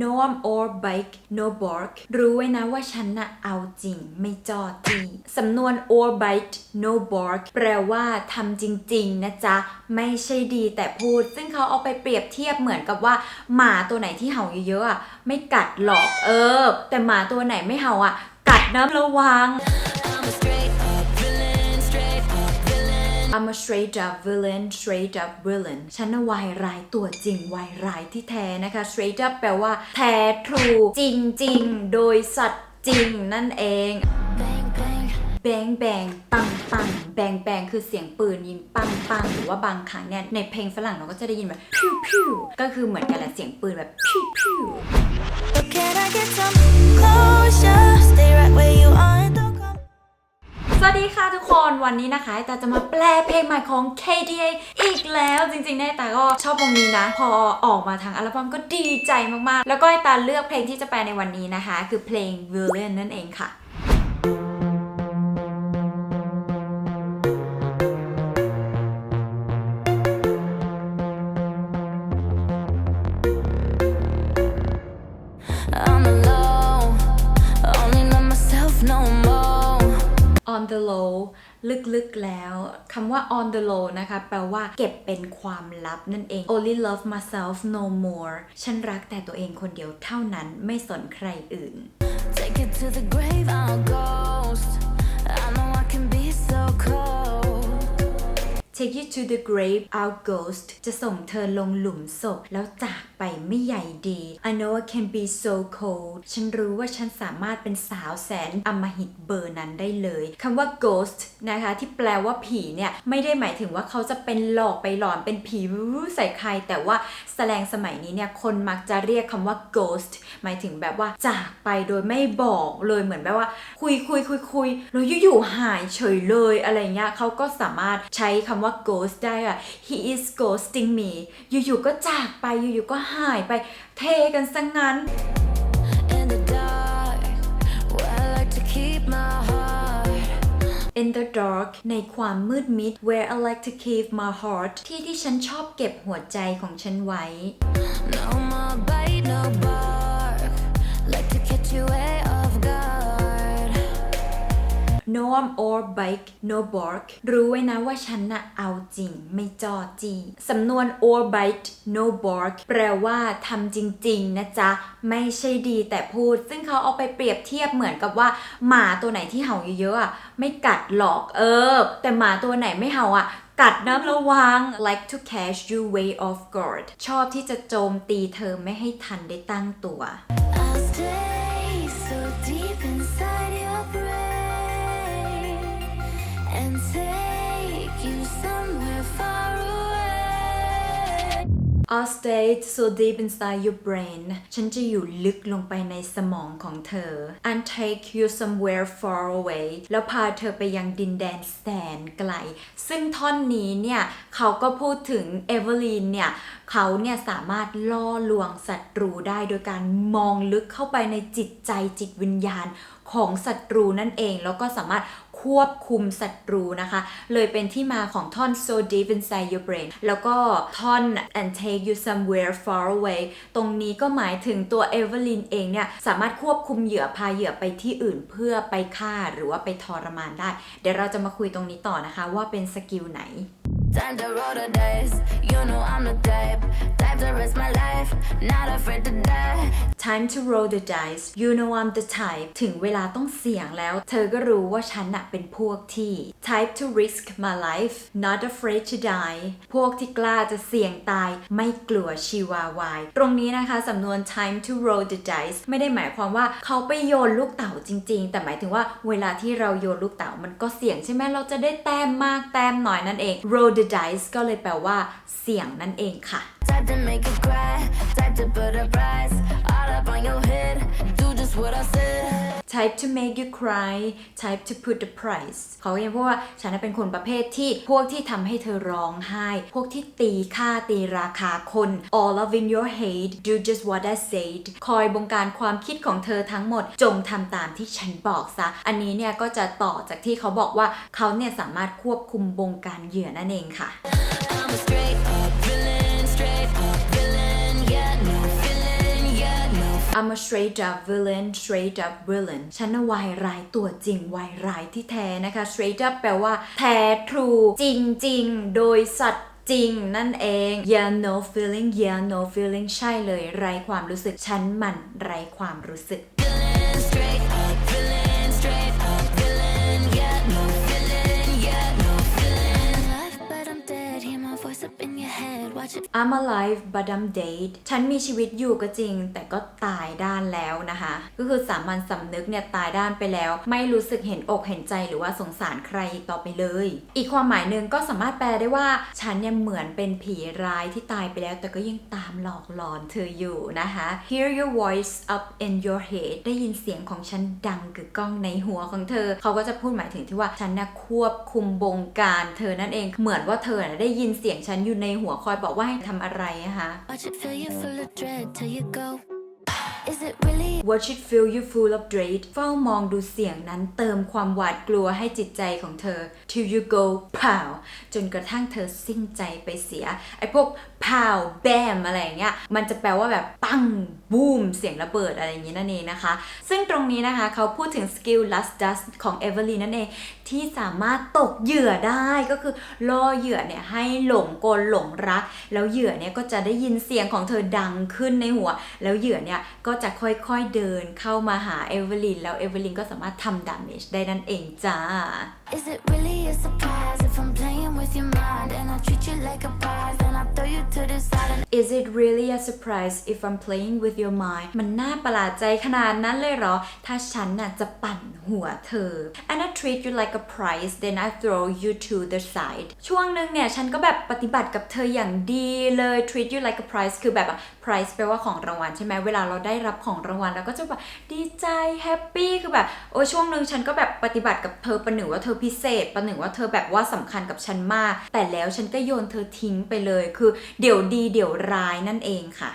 no arm or bike no bark รู้ไว้นะว่าฉันน่ะเอาจริง ไม่จอจีสำนวน or bite no bark แปลว่าทำจริง ๆ นะจ๊ะ ไม่ใช่ดีแต่พูด ซึ่งเขาเอาไปเปรียบเทียบเหมือนกับว่า หมาตัวไหนที่เห่าเยอะๆอะไม่กัดหรอกเออ แต่หมาตัวไหนไม่เห่าอะ กัดนะระวัง I'm a straight up villain straight up villain ฉันวายร้ายตัวจริงวายร้ายที่แท้นะคะ straight up แปลว่า แท้ true จริงจริงโดยสัตว์จริงนั่นเองแบงแบงปังปังแบงแบงคือเสียงปืนยิงปังปังหรือว่าบางครั้งเนี่ยในเพลงฝรั่งเราก็จะได้ยินแบบพิวพิวก็คือเหมือนกันแหละเสียงปืนแบบพิวพิว วัสดีค่ะทุกคนวันนี้นะคะตาจะมาแปลเพลงใหม่ของ KDA อีกแล้วจริงๆเนี่ยตาก็ชอบวงนี้นะ พอออกมาทางอัลบั้มก็ดีใจมากๆ แล้วก็ไอตาเลือกเพลงที่จะแปลในวันนี้นะคะ คือเพลง Villain นั่นเองค่ะ ลึกๆแล้วคำว่า on the low นะคะ แปลว่าเก็บเป็นความลับนั่นเอง only love myself no more ฉันรักแต่ตัวเองคนเดียวเท่านั้นไม่สนใครอื่น Take it to the grave, I'll ghost. I know I can be so cold. Take you to the grave out ghost จะส่งเธอลงหลุมศพแล้วจากไปไม่ใหญ่ดี I know I can be so cold ฉันรู้ว่าฉันสามารถเป็นสาวแสนอมหิตเบอร์นั้นได้เลยคำว่า ghost นะคะที่แปลว่าผีเนี่ย ไม่ได้หมายถึงว่าเขาจะเป็นหลอกไปหลอนเป็นผีวู้ใส่ใคร แต่ว่าแสดงสมัยนี้เนี่ย คนมักจะเรียกคำว่า ghost หมายถึงแบบว่าจากไปโดยไม่บอกเลยเหมือนแบบว่า คุยคุยคุยคุยแล้วอยู่ๆหายเฉยเลยอะไรเงี้ยเขาก็สามารถใช้คำว่า ghost ได้อะ he is ghosting me อยู่ๆก็จากไปอยู่ๆก็หายไปเทกันซะงั้น In the dark, where I like to keep my heart. in the dark ในความมืดมิด where I like to keep my heart ที่ที่ฉันชอบเก็บหัวใจของฉันไว้ No more bite, no bark. Like to catch you way off guard. No arm or bike no bark รู้ไว้นะว่าฉันน่ะเอาจริง ไม่จอจีสำนวน or bite no bark แปลว่าทำจริง ๆ นะจ๊ะ ไม่ใช่ดีแต่พูด ซึ่งเขาเอาไปเปรียบเทียบเหมือนกับว่า หมาตัวไหนที่เห่าเยอะๆไม่กัดหรอกเออ แต่หมาตัวไหนไม่เห่าอะกัดนะระวัง like to catch you way off guard ชอบที่จะโจมตีเธอไม่ให้ทันได้ตั้งตัว I'll stay and take you somewhere far away. I'll stay so deep inside your brain ฉันจะอยู่ลึกลงไปในสมองของเธอ and take you somewhere far away แล้วพาเธอไปยังดินแดนแสนไกล ซึ่งท่อนนี้เนี่ย เขาก็พูดถึงเอเวอร์ลีนเนี่ย เขาเนี่ยสามารถล่อลวงศัตรูได้โดยการมองลึกเข้าไปในจิตใจจิตวิญญาณของศัตรูนั่นเอง แล้วก็สามารถควบคุมศัตรูนะคะ เลยเป็นที่มาของท่อน so deep inside your brain แล้วก็ท่อน and take you somewhere far away ตรงนี้ก็หมายถึงตัวเอเวอร์ลินเองเนี่ยสามารถควบคุมเหยื่อพาเหยื่อไปที่อื่นเพื่อไปฆ่าหรือว่าไปทรมานได้ เดี๋ยวเราจะมาคุยตรงนี้ต่อนะคะว่าเป็นสกิลไหน Time to roll the dice. You know I'm the type, type to risk my life. Not afraid to die. time to roll the dice you know I'm the type ถึงเวลาต้องเสี่ยงแล้ว เธอก็รู้ว่าฉันน่ะเป็นพวกที่ type to risk my life not afraid to die พวกที่กล้าจะเสี่ยงตาย ไม่กลัวชีวาวาย ตรงนี้นะคะสำนวน time to roll the dice ไม่ได้หมายความว่าเขาไปโยนลูกเต๋าจริง ๆ แต่หมายถึงว่าเวลาที่เราโยนลูกเต๋ามันก็เสี่ยงใช่ไหมเราจะได้แต้มมากแต้มน้อยนั่นเอง roll the dice ก็เลยแปลว่าเสี่ยงนั่นเองค่ะ Type to make you cry, type to put a price all up on your head. Do just what I said. type to make you cry type to put the price เขาเรียกว่าฉันน่ะเป็นคนประเภทที่พวกที่ทำให้เธอร้องไห้ พวกที่ตีค่าตีราคาคน all of in your head do just what I said คอยบงการความคิดของเธอทั้งหมด จงทำตามที่ฉันบอกซะ อันนี้เนี่ยก็จะต่อจากที่เขาบอกว่าเขาเนี่ยสามารถควบคุมบงการเหยื่อนั่นเองค่ะ I'm a straight up I'm a straight up villain straight up villain ฉันวายร้ายตัวจริงวายร้ายที่แท้นะคะ straight up แปลว่า แท้ true จริงจริงๆโดยสัตว์จริงนั่นเอง yeah no feeling yeah no feeling ใช่เลย ไรความรู้สึก ฉันมันไรความรู้สึก watch I'm alive but I'm dead ฉันมีชีวิตอยู่ก็จริง แต่ก็ตายด้านแล้วนะคะ ก็คือสามัญสำนึกเนี่ยตายด้านไปแล้ว ไม่รู้สึกเห็นอกเห็นใจหรือว่าสงสารใครอีกต่อไปเลย อีกความหมายหนึ่งก็สามารถแปลได้ว่า ฉันเนี่ยเหมือนเป็นผีร้ายที่ตายไปแล้ว แต่ก็ยังตามหลอกหลอนเธออยู่นะคะ Hear your voice up in your head ได้ยินเสียงของฉันดังกึกก้องในหัวของเธอ เขาก็จะพูดหมายถึงที่ว่าฉันน่ะควบคุมบงการ เธอนั่นเองเหมือนว่าเธอนะได้ยินเสียงฉันอยู่ในหัวคอยบอกว่าให้ทำอะไรนะคะ Watch it fill you full of dread เฝ้ามองดูเสียงนั้นเติมความหวาดกลัวให้จิตใจของเธอ till you go pow จนกระทั่งเธอสิ้นใจไปเสีย ไอ้พวก pow bam อะไรอย่างเงี้ย มันจะแปลว่าแบบปังบูมเสียงระเบิดอะไรอย่างงี้นั่นเองนะคะ ซึ่งตรงนี้นะคะเขาพูดถึงสกิล last dust ของเอเวอร์ลีนั่นเอง ที่สามารถตกเหยื่อได้ก็คือล่อเหยื่อเนี่ยให้หลงกลหลงรัก แล้วเหยื่อเนี่ยก็จะได้ยินเสียงของเธอดังขึ้นในหัว แล้วเหยื่อเนี่ยก็จะค่อยๆเดินเข้ามาหาเอเวอร์ลินแล้วเอเวอร์ลินก็สามารถทำดาเมจได้นั่นเองจ้า Is it really a surprise if I'm playing with your mind and I treat you like a prize? Is it really a surprise if I'm playing with your mind มันน่าประหลาดใจขนาดนั้นเลยเหรอ ถ้าฉันน่ะจะปั่นหัวเธอ and I treat you like a prize then I throw you to the side ช่วงหนึ่งเนี่ยฉันก็แบบปฏิบัติกับเธออย่างดีเลย treat you like a prize คือแบบอะ prize แปลว่าของรางวัลใช่ไหมเวลาเราได้รับของรางวัลเราก็จะแบบดีใจแฮปปี้คือแบบโอ้ช่วงหนึ่งฉันก็แบบปฏิบัติกับเธอประหนึ่งว่าเธอพิเศษประหนึ่งว่าเธอแบบว่าสำคัญกับฉันมาก แต่แล้วฉันก็โยนเธอทิ้งไปเลยยคือ เดี๋ยวดีเดี๋ยวร้ายนั่นเองค่ะ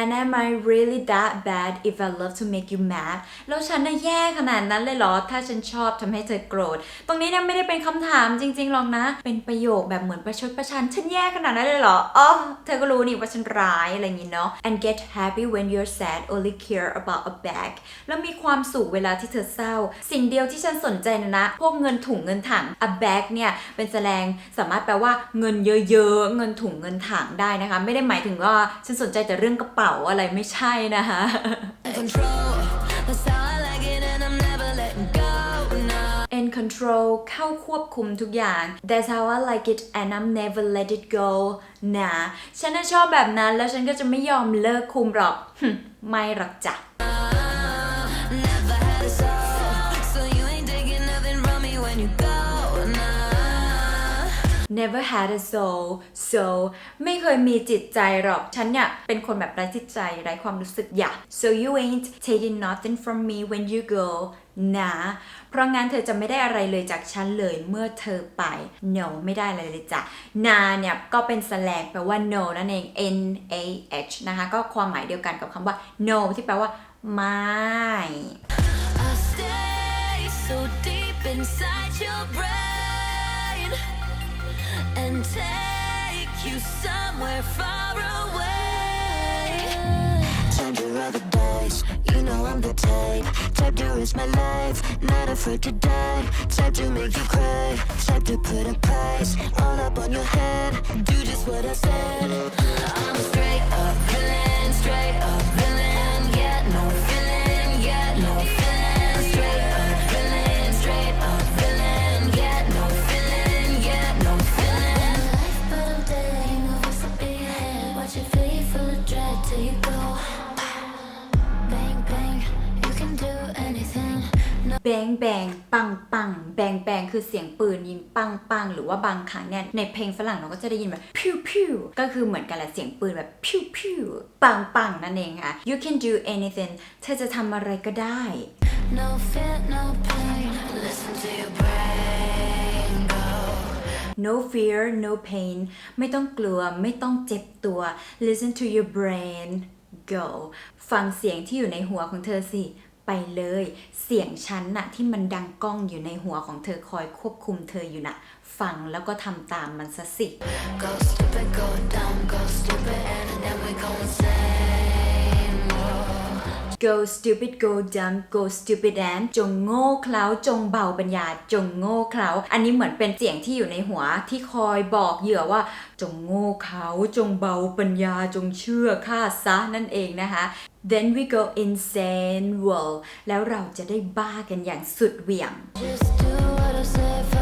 And am I really that bad if I love to make you mad แล้วฉันน่ะแย่ขนาดนั้นเลยเหรอ ถ้าฉันชอบทำให้เธอโกรธ ตรงนี้เนี่ยไม่ได้เป็นคำถามจริงๆหรอกนะ เป็นประโยคแบบเหมือนประชดประชัน ฉันแย่ขนาดนั้นเลยเหรอ อ๋อ เธอก็รู้นี่ว่าฉันร้ายอะไรอย่างงี้เนาะ and get happy when you're sad only care about a bag แล้วมีความสุขเวลาที่เธอเศร้า สิ่งเดียวที่ฉันสนใจนะนะ พวกเงินถุงเงินถัง a bag เนี่ยเป็นแสดงสามารถแปลว่าเงินเยอะๆ เงินถุงเงินถังได้นะคะ ไม่ได้หมายถึงว่าฉันสนใจแต่เรื่องกระเป๋าอะไรไม่ใช่นะคะ Control, that's how I like it, and I'm never letting go. No. and control เข้าควบคุมทุกอย่าง that's how I like it and I'm never let it go นะฉันน่ะชอบแบบนั้นแล้วฉันก็จะไม่ยอมเลิกคุมหรอกหึไม่หรอกจ้ะ Never had a soul, so ไม่เคยมีจิตใจหรอก ฉันเนี่ย เป็นคนแบบไร้จิตใจ ไร้ความรู้สึกอย่า so you ain't taking nothing from me when you go นะเพราะงั้นเธอจะไม่ได้อะไรเลยจากฉันเลยเมื่อเธอไป no ไม่ได้อะไรเลยจ้ะนาเนี่ยก็เป็นแสลงแปลว่า no นั่นเอง n a h นะคะก็ความหมายเดียวกันกับคำว่า no ที่แปลว่า ไม่ and take you somewhere far away. Time to roll the dice. You know I'm the type. Type to risk my life. Not afraid to die. Type to make you cry. Type to put a price all up on your head. Do just what I said. I'm straight up villain. Straight up แบงแบงปังปังแบงแบงคือเสียงปืนยิงปังปังหรือว่าบางครั้งเนี่ยในเพลงฝรั่งเราก็จะได้ยินแบบพิวพิวก็คือเหมือนกันแหละเสียงปืนแบบพิวพิวปังปังนั่นเองค่ะ you can do anything เธอจะทำอะไรก็ได้ No fear, no pain. Listen to your brain go. no fear no pain ไม่ต้องกลัวไม่ต้องเจ็บตัว listen to your brain go ฟังเสียงที่อยู่ในหัวของเธอสิไป เลย เสียงฉันน่ะที่มันดังก้องอยู่ในหัวของเธอคอยควบคุมเธออยู่น่ะ ฟังแล้วก็ทำตามมันซะสิ Go stupid, go dumb, go stupid, and then we go insane. Go stupid go dumb go stupid and จงโง่เขลาจงเบาปัญญา จงโง่เขลาอันนี้เหมือนเป็นเสียงที่อยู่ในหัวที่คอยบอกเหยื่อว่า จงโง่เขาจงเบาปัญญาจงเชื่อข้าซะนั่นเองนะคะ then we go insane world แล้วเราจะได้บ้ากันอย่างสุดเหวี่ยง Just do what I say,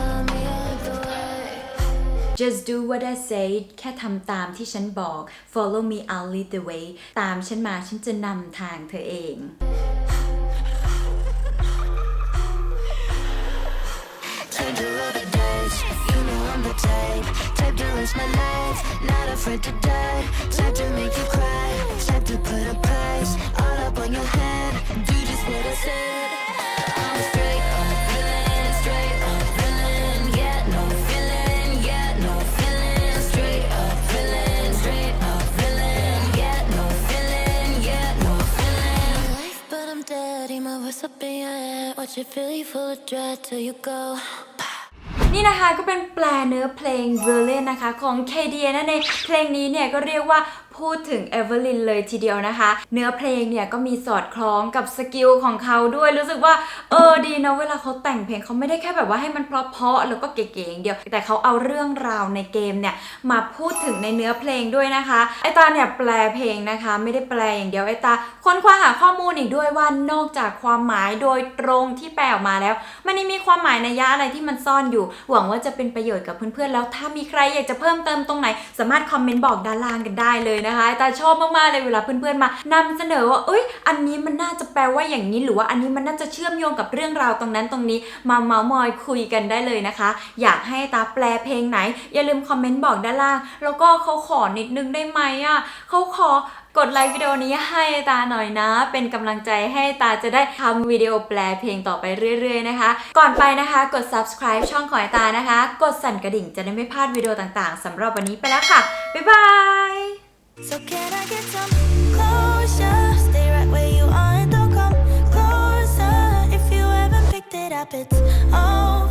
just do what I say แค่ทำตามที่ฉันบอก follow me I'll lead the way ตามฉันมาฉันจะนำทางเธอเอง touch, I feel you full of dread till you go. นี่นะคะก็เป็นแปลเนื้อเพลงเวอร์เลนนะคะของ KDA นั่นเองเพลงนี้เนี่ยก็เรียกว่า พูดถึงเอเวอร์ลินเลยทีเดียวนะคะ เนื้อเพลงเนี่ยก็มีสอดคล้องกับสกิลของเขาด้วย รู้สึกว่าเออดีนะเวลาเขาแต่งเพลงเขาไม่ได้แค่แบบว่าให้มันเพราะๆแล้วก็เก๋ๆอย่างเดียว แต่เขาเอาเรื่องราวในเกมเนี่ยมาพูดถึงในเนื้อเพลงด้วยนะคะ ไอตาเนี่ยแปลเพลงนะคะ ไม่ได้แปลอย่างเดียวไอตาค้นคว้าหาข้อมูลอีกด้วยว่านอกจากความหมายโดยตรงที่แปลออกมาแล้ว มันยังมีความหมายในยยะอะไรที่มันซ่อนอยู่ หวังว่าจะเป็นประโยชน์กับเพื่อนๆแล้วถ้ามีใครอยากจะเพิ่มเติมตรงไหน สามารถคอมเมนต์บอกด้านล่างกันได้เลยนะคะต่ชอบมากๆเลยเวลาเพื่อนๆมานำเสนอว่าเอ้ย อันนี้มันน่าจะแปลว่าอย่างนี้หรือว่าอันนี้มันน่าจะเชื่อมโยงกับเรื่องราวตรงนั้นตรงนี้ มาเมาส์มอยคุยกันได้เลยนะคะ อยากให้ตาแปลเพลงไหน อย่าลืมคอมเมนต์บอกด้านล่าง แล้วก็เขาขอนิดนึงได้ไหมอะเขาขอกดไลค์วิดีโอนี้ให้ตาหน่อยนะ เป็นกำลังใจให้ตาจะได้ทำวิดีโอแปลเพลงต่อไปเรื่อย ๆ นะคะ ก่อนไปนะคะกด subscribe ช่องของตานะคะ กดสั่นกระดิ่งจะได้ไม่พลาดวิดีโอต่างๆสำหรับวันนี้ไปแล้วค่ะ บ๊ายบาย So can I get some closure? Stay right where you are and don't come closer. If you haven't picked it up, it's all